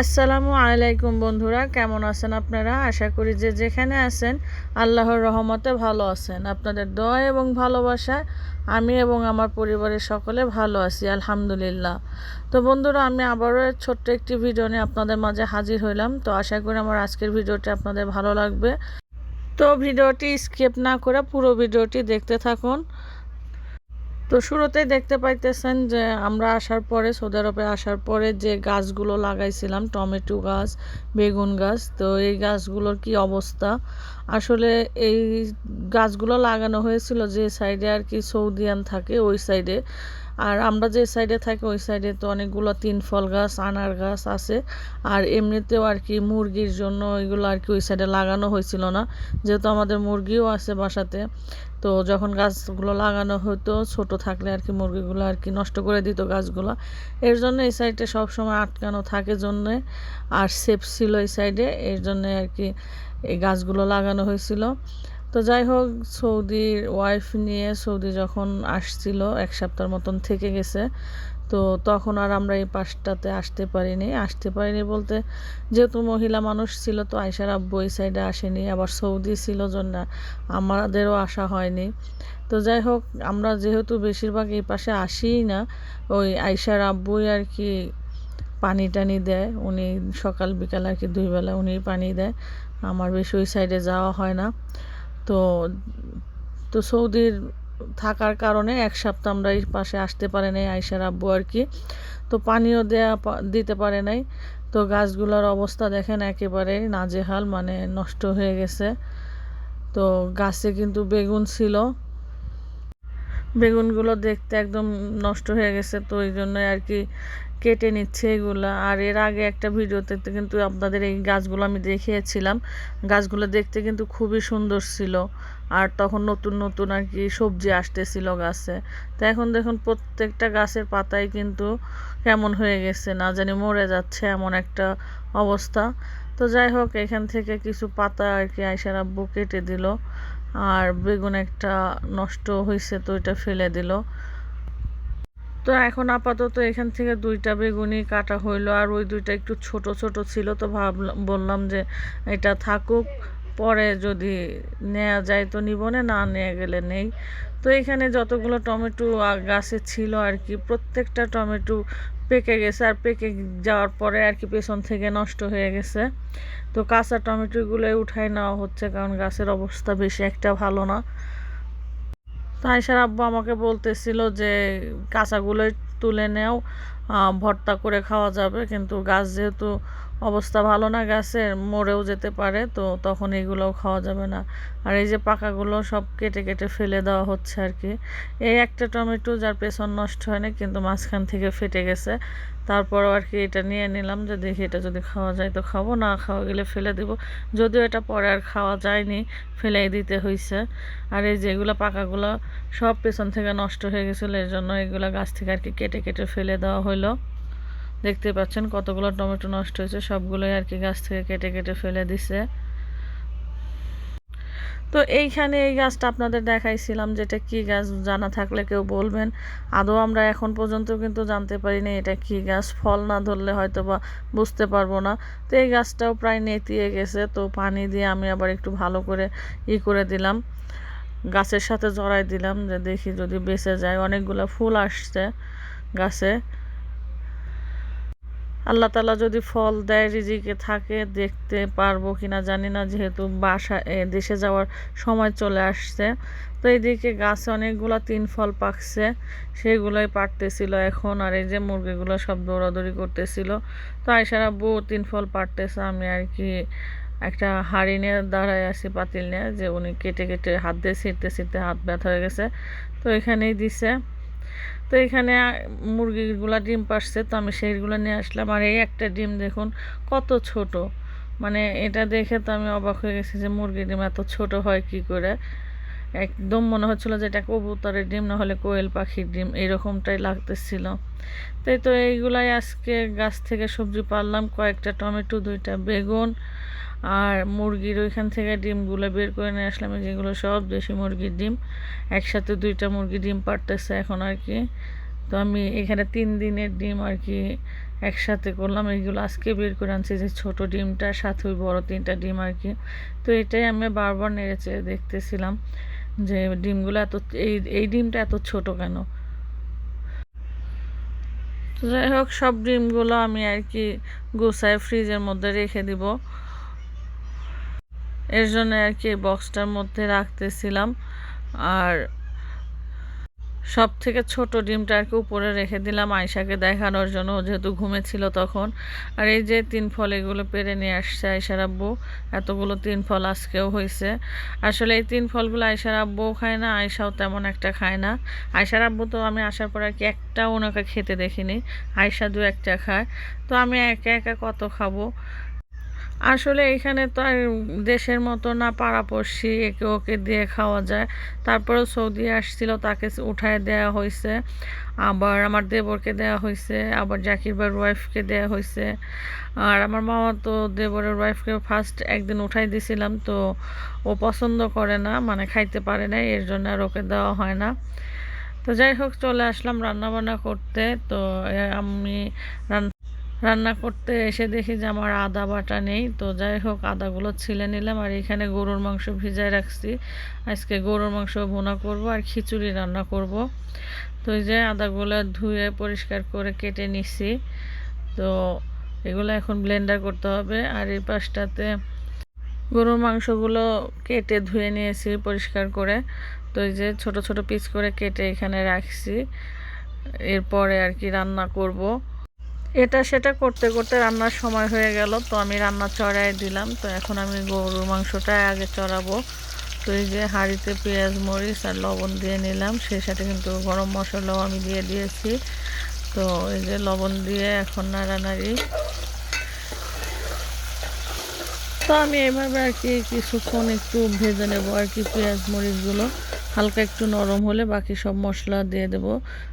আসসালামু আলাইকুম বন্ধুরা, কেমন আছেন আপনারা? আশা করি যে যেখানে আছেন, আল্লাহর রহমতে ভালো আছেন। আপনাদের দোয়া এবং ভালোবাসায় আমি এবং আমার পরিবারের সকলে ভালো আছি, আলহামদুলিল্লাহ। তো বন্ধুরা, আমি আবারও ছোট্ট একটি ভিডিও নিয়ে আপনাদের মাঝে হাজির হইলাম। তো আশা করি আমার আজকের ভিডিওটি আপনাদের ভালো লাগবে। তো ভিডিওটি স্কিপ না করে পুরো ভিডিওটি দেখতে থাকুন। তো শুরুতেই দেখতে পাইতেছেন যে আমরা আসার পরে, সৌদি আরবে আসার পরে যে গাছগুলো লাগাইছিলাম, টমেটো গাছ, বেগুন গাছ, তো এই গাছগুলোর কি অবস্থা? আসলে এই গাছগুলো লাগানো হয়েছিল যে সাইডে আর কি সৌদিয়ান থাকে, ওই সাইডে আর আমরা যে সাইডে থাকি, ওই সাইডে তো অনেকগুলো তিন ফল গাছ, আনার গাছ আছে। আর এমনিতেও আর কি মুরগির জন্য এগুলো আর কি ওই সাইডে লাগানো হয়েছিল না। যেহেতু আমাদের মুরগিও আছে বাসাতে, তো যখন গাছগুলো লাগানো হতো, ছোট থাকলে আর কি মুরগিগুলো আর কি নষ্ট করে দিত গাছগুলো। এর জন্য এই সাইডে সবসময় আটকানো থাকে জন্যে। আর সেফ ছিল এই সাইডে এর জন্য আর কি এই গাছগুলো লাগানো হয়েছিল। তো যাই হোক সৌদির ওয়াইফ নিয়ে সৌদি যখন আসছিল, এক সপ্তাহ মতন থেকে গেছে, তো তখন আর আমরা এই পাশটাতে আসতে পারিনি। আসতে পারিনি বলতে, যেহেতু মহিলা মানুষ ছিল, তো আয়সার আব্বু এই সাইডে আসেনি, আবার সৌদি ছিল জন্য আমাদেরও আসা হয়নি। তো যাই হোক আমরা যেহেতু বেশিরভাগ এই পাশে আসিই না, ওই আয়সার আব্বুই আর কি পানি টানি দেয়, উনি সকাল বিকাল আর কি দুই বেলা উনি পানি দেয়। আমার বেশি ওই সাইডে যাওয়া হয় না। তো তো সৌদির থাকার কারণে এক সপ্তাহ আমরা এই পাশে আসতে পারে নাই আয়সার আব্বু আর কি। তো পানিও দেয়া দিতে পারে নাই। তো গাছগুলোর অবস্থা দেখেন একেবারে নাজেহাল মানে নষ্ট হয়ে গেছে। তো গাছে কিন্তু বেগুন ছিল। বেগুনগুলো দেখতে একদম নষ্ট হয়ে গেছে। তো এই জন্যই আর কি কেটে নিচ্ছে এগুলো। আর এর আগে একটা ভিডিওতে কিন্তু আপনাদের এই গাছগুলো আমি দেখিয়েছিলাম। গাছগুলো দেখতে কিন্তু খুবই সুন্দর ছিল। আর তখন নতুন নতুন আর কি সবজি আসতেছিল গাছে। তো এখন দেখুন প্রত্যেকটা গাছের পাতায় কিন্তু কেমন হয়ে গেছে, না জানি মরে যাচ্ছে এমন একটা অবস্থা। তো যাই হোক, এখান থেকে কিছু পাতা আর কি আয়সার আব্বু কেটে দিল। আর বেগুন একটা নষ্ট হয়েছে তো এটা ফেলে দিল। তো এখন আপাতত এখান থেকে দুইটা বেগুনি কাটা হইল, আর ওই দুইটা একটু ছোট ছোট ছিল তো ভাবলাম, বললাম যে এটা থাকুক, পরে যদি নেওয়া যায় তো নিব, না না নেওয়া গেলে নেই। তো এখানে যতগুলো টমেটো গাছে ছিল আর কি, প্রত্যেকটা টমেটো পেকে গেছে, আর পেকে যাওয়ার পরে আর কি পেছন থেকে নষ্ট হয়ে গেছে। তো কাঁচা টমেটোগুলোই উঠাই নেওয়া হচ্ছে, কারণ গাছের অবস্থা বেশি একটা ভালো না। তো সার আব্বু আমাকে বলতেছিল যে কাঁচাগুলোই তুলে নেও। ভর্তা করে খাওয়া যাবে। কিন্তু গাছ যেহেতু অবস্থা ভালো না, গাছের মরেও যেতে পারে, তো তখন এগুলোও খাওয়া যাবে না। আর এই যে পাকাগুলো সব কেটে কেটে ফেলে দেওয়া হচ্ছে আর কি। এই একটা টমেটো যার পেছন নষ্ট হয়নি, কিন্তু মাঝখান থেকে ফেটে গেছে। তারপরও আর কি এটা নিয়ে নিলাম যে দেখি এটা যদি খাওয়া যায় তো খাব, না খাওয়া গেলে ফেলে দেবো। যদিও এটা পরে আর খাওয়া যায়নি ফেলেই দিতে হয়েছে আর এই যেগুলো পাকাগুলো সব পেছন থেকে নষ্ট হয়ে গেছিল, এর জন্য এগুলো গাছ থেকে আর কি কেটে কেটে ফেলে দেওয়া হলো দেখতে পাচ্ছেন কতগুলো টমেটো নষ্ট হয়েছে, সবগুলোই আর কি গাছ থেকে কেটে কেটে ফেলে দিছে। তো এইখানে এই গাছটা আপনাদের দেখাইছিলাম যেটা কি গাছ, জানা থাকলে কেউ বলবেন। আদৌ আমরা এখন পর্যন্ত কিন্তু জানতে পারিনি এটা কি গাছ, ফল না ধরলে হয়তো বা বুঝতে পারব না। তো এই গাছটাও প্রায় নেতিয়ে গেছে, তো পানি দিয়ে আমি আবার একটু ভালো করে ই করে দিলাম। গাছের সাথে জড়াই দিলাম যে দেখি যদি বেঁচে যায়। অনেকগুলো ফুল আসছে গাছে। আল্লাহ তালা যদি ফল দেয়, রিজিকে থাকে, দেখতে পারব কিনা জানি না, যেহেতু বাসা দেশে যাওয়ার সময় চলে আসছে। তো এইদিকে গাছে অনেকগুলো তিন ফল পাকছে, সেগুলোই পারতেছিল এখন, আর এই যে মুরগিগুলো সব দৌড়াদৌড়ি করতেছিল। তো আয়সারা বউ তিন ফল পারতেছে, আমি আর কি একটা হাঁড়ি নিয়ে দাঁড়ায় আছি, পাতিল নিয়ে, যে উনি কেটে কেটে হাত দিয়ে ছিঁড়তে ছিঁড়তে হাত ব্যথা হয়ে গেছে। তো এখানেই দিছে। তো এখানে মুরগিগুলা ডিম পারছে তো আমি সেইগুলো নিয়ে আসলাম। আর এই একটা ডিম দেখুন, কত ছোট। মানে এটা দেখে তো আমি অবাক হয়ে গেছি যে মুরগির ডিম এত ছোট হয় কি করে? একদম মনে হচ্ছিল যে এটা কবুতরের ডিম, না হলে কোয়েল পাখির ডিম, এরকমটাই লাগতেছিল। তাই তো এইগুলাই আজকে গাছ থেকে সবজি পারলাম কয়েকটা টমেটো, দুইটা বেগুন আর মুরগির ওইখান থেকে ডিমগুলো বের করে নিয়ে আসলাম যেগুলো সব দেশি মুরগির ডিম। একসাথে দুইটা মুরগি ডিম পারতেছে এখন আর কি। তো আমি এখানে তিন দিনের ডিম আর কি একসাথে করলাম এইগুলো আজকে বের করে আনছি যে ছোট ডিমটা, সাথে ওই বড় তিনটা ডিম আর কি। তো এটাই আমি বারবার নেড়েছে দেখতেছিলাম যে ডিমগুলো এত, এই এই ডিমটা এত ছোট কেন? যাই হোক, সব ডিমগুলো আমি আর কি গুছায় ফ্রিজের মধ্যে রেখে দিব। এর জন্য আর কি বক্সটার মধ্যে রাখতেছিলাম। আর সব থেকে ছোট ডিমটা আর কি উপরে রেখে দিলাম আয়সাকে দেখানোর জন্য। যেহেতু ঘুমেছিল তখন। আর এই যে তিন ফল এগুলো পেরে নিয়ে আসছে আয়সার আব্বু। এতগুলো তিন ফল আজকেও হয়েছে। আসলে এই তিন ফলগুলো আয়সার আব্বুও খায় না আয়সাও তেমন একটা খায় না। আয়সার আব্বু তো আমি আসার পর আর কি একটাও ওনাকে খেতে দেখিনি। আয়সা দু একটা খায়। তো আমি একা একা কত খাব? আসলে এখানে তো আর দেশের মতো না, পাড়াপড়শি, একে ওকে দিয়ে খাওয়া যায়। তারপরেও সৌদি আসছিল, তাকে উঠায় দেওয়া হয়েছে আবার আমার দেবরকে দেওয়া হয়েছে আবার জাকির ভাইয়ের ওয়াইফকে দেওয়া হয়েছে আর আমার মামা তো দেবরের ওয়াইফকে ফার্স্ট একদিন উঠাই দিছিলাম, তো ও পছন্দ করে না মানে খাইতে পারে না এর জন্য আর ওকে দেওয়া হয় না। তো যাই হোক, চলে আসলাম রান্নাবান্না করতে, তো আমি রান্না রান্না করতে এসে দেখি যে আমার আদা বাটা নেই। তো যাই হোক, আদাগুলো ছিলে নিলাম আর এখানে গরুর মাংস ভিজায় রাখছি। আজকে গরুর মাংস ভুনা করব আর খিচুড়ি রান্না করব। তো এই যে আদাগুলো ধুয়ে পরিষ্কার করে কেটে নিছি। তো এগুলো এখন ব্লেন্ডার করতে হবে আর এই পাশটাতে গরুর মাংসগুলো কেটে ধুয়ে নিয়েছি পরিষ্কার করে। তো এই যে ছোট ছোট পিস করে কেটে এখানে রাখছি। এরপরে আর কি রান্না করব। এটা সেটা করতে করতে রান্নার সময় হয়ে গেল, তো আমি রান্না চড়াই দিলাম। তো এখন আমি গরুর মাংসটা আগে চড়াবো। তো এই যে হাঁড়িতে পেঁয়াজ, মরিচ আর লবণ দিয়ে নিলাম। সেই সাথে কিন্তু গরম মশলাও আমি দিয়ে দিয়েছি। তো এই যে লবণ দিয়ে এখন নাড়ানাড়ি। তো আমি এভাবে আর কি কিছুক্ষণ একটু ভেজে নেব আর কি পেঁয়াজ, মরিচগুলো। হালকা একটু নরম হলে বাকি সব মশলা দিয়ে দেব।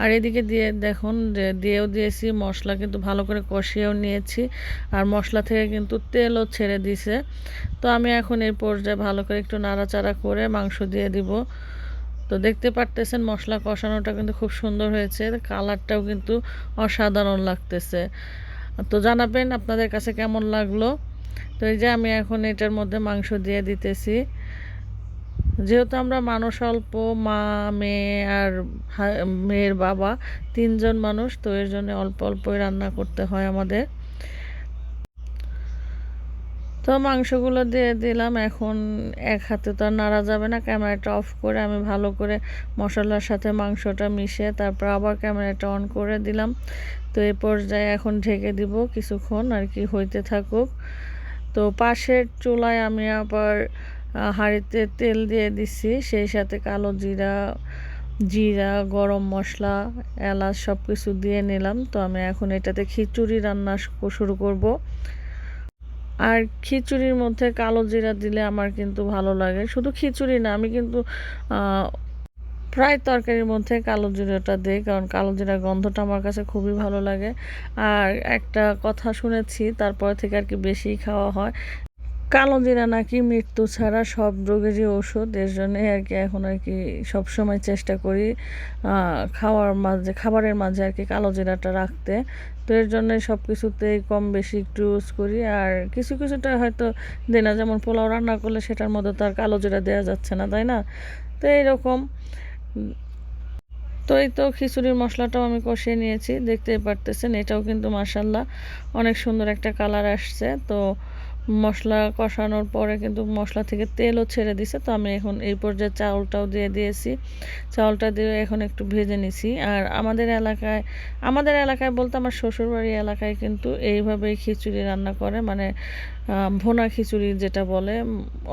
আর এদিকে দিয়ে দেখুন দিয়েও দিয়েছি, মশলা কিন্তু ভালো করে কষিয়েও নিয়েছি আর মশলা থেকে কিন্তু তেলও ছেড়ে দিছে। তো আমি এখন এই পর্যায়ে ভালো করে একটু নাড়াচাড়া করে মাংস দিয়ে দিব। তো দেখতে পারতেছেন মশলা কষানোটা কিন্তু খুব সুন্দর হয়েছে কালারটাও কিন্তু অসাধারণ লাগতেছে। তো জানাবেন আপনাদের কাছে কেমন লাগল। তো এই যে আমি এখন এটার মধ্যে মাংস দিয়ে দিতেছি। যেহেতু আমরা মানুষ অল্প, মা, মেয়ে আর মেয়ের বাবা, তিনজন মানুষ, তো এর জন্য অল্প অল্পই রান্না করতে হয় আমাদের। তো মাংসগুলো দিয়ে দিলাম, এখন এক হাতে তো আর নাড়া যাবে না, ক্যামেরাটা অফ করে আমি ভালো করে মশলার সাথে মাংসটা মিশিয়ে তারপর আবার ক্যামেরাটা অন করে দিলাম। তো এই পর্যায়ে এখন ঢেকে দিব কিছুক্ষণ, আর কি হইতে থাকুক। তো পাশের চুলায় আমি আবার হাঁড়িতে তেল দিয়ে দিছি। সেই সাথে কালো জিরা জিরা, গরম মশলা, এলাচ সব কিছু দিয়ে নিলাম। তো আমি এখন এটাতে খিচুড়ি রান্না শুরু করব। আর খিচুড়ির মধ্যে কালো জিরা দিলে আমার কিন্তু ভালো লাগে। শুধু খিচুড়ি না, আমি কিন্তু প্রায় তরকারির মধ্যে কালো জিরাটা দিই, কারণ কালো জিরার গন্ধটা আমার কাছে খুবই ভালো লাগে। আর একটা কথা শুনেছি, তারপর থেকে আর কি বেশি খাওয়া হয়। কালো জিরা নাকি মৃত্যু ছাড়া সব রোগেরই ওষুধ, এর জন্যে আর কি এখন আর কি সবসময় চেষ্টা করি খাওয়ার মাঝে, খাবারের মাঝে আর কি কালো জিরাটা রাখতে। তো এর জন্য সব কিছুতেই কম বেশি একটু ইউজ করি। আর কিছু কিছুটা হয়তো দিই না যেমন পোলাও রান্না করলে সেটার মধ্যে তো আর কালো জিরা দেওয়া যাচ্ছে না, তাই না? তো এইরকম। তো এই তো খিচুড়ির মশলাটাও আমি কষিয়ে নিয়েছি, দেখতেই পারতেছেন এটাও কিন্তু মাসাল্লাহ অনেক সুন্দর একটা কালার আসছে। তো মশলা কষানোর পরে কিন্তু মশলা থেকে তেলও ছেড়ে দিছে। তো আমি এখন এই পর্যায়ে চাউলটাও দিয়ে দিয়েছি। চাউলটা দিয়ে এখন একটু ভেজে নিছি। আর আমাদের এলাকায় আমাদের এলাকায় বলতে আমার শ্বশুরবাড়ি এলাকায় কিন্তু এইভাবেই খিচুড়ি রান্না করে। মানে ভোনা খিচুড়ি যেটা বলে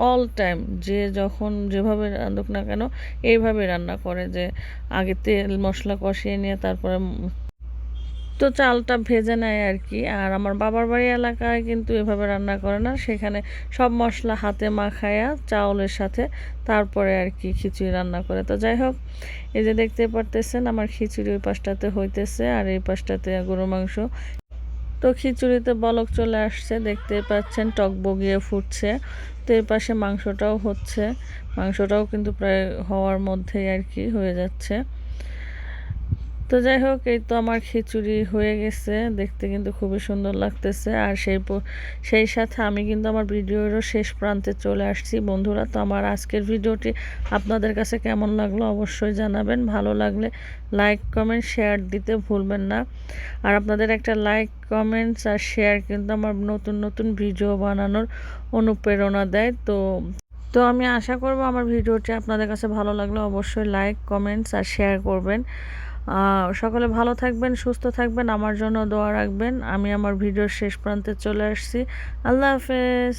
অল টাইম যে যখন যেভাবে রান্ধুক না কেন এইভাবে রান্না করে যে আগে তেল মশলা কষিয়ে নিয়ে তারপরে তো চালটা ভেজে নেয় আর কি। আর আমার বাবার বাড়ি এলাকায় কিন্তু এভাবে রান্না করে না। সেখানে সব মশলা হাতে মাখায়া চাউলের সাথে তারপরে আর কি খিচুড়ি রান্না করে। তো যাই হোক, এই যে দেখতে পারতেছেন আমার খিচুড়ি ওই পাশটাতে হইতেছে আর এই পাশটাতে গরু মাংস। তো খিচুড়িতে বলক চলে আসছে, দেখতে পাচ্ছেন টক বগিয়ে ফুটছে। তো এই পাশে মাংসটাও হচ্ছে। মাংসটাও কিন্তু প্রায় হওয়ার মধ্যেই আর কি হয়ে যাচ্ছে। তো যাই হোক, এই তো আমার খিচুড়ি হয়ে গেছে। দেখতে কিন্তু খুবই সুন্দর লাগতেছে। আর সেই সেই সাথে আমি কিন্তু আমার ভিডিওরও শেষ প্রান্তে চলে আসছি। বন্ধুরা, তো আমার আজকের ভিডিওটি আপনাদের কাছে কেমন লাগল অবশ্যই জানাবেন। ভালো লাগলে লাইক, কমেন্ট, শেয়ার দিতে ভুলবেন না। আর আপনাদের একটা লাইক, কমেন্টস আর শেয়ার কিন্তু আমার নতুন নতুন ভিডিও বানানোর অনুপ্রেরণা দেয়। তো তো আমি আশা করব আমার ভিডিওটি আপনাদের কাছে ভালো লাগলে অবশ্যই লাইক, কমেন্টস আর শেয়ার করবেন। সকলে ভালো থাকবেন, সুস্থ থাকবেন, আমার জন্য দোয়া রাখবেন। আমি আমার ভিডিওর শেষ প্রান্তে চলে আসছি। আল্লাহ হাফেজ।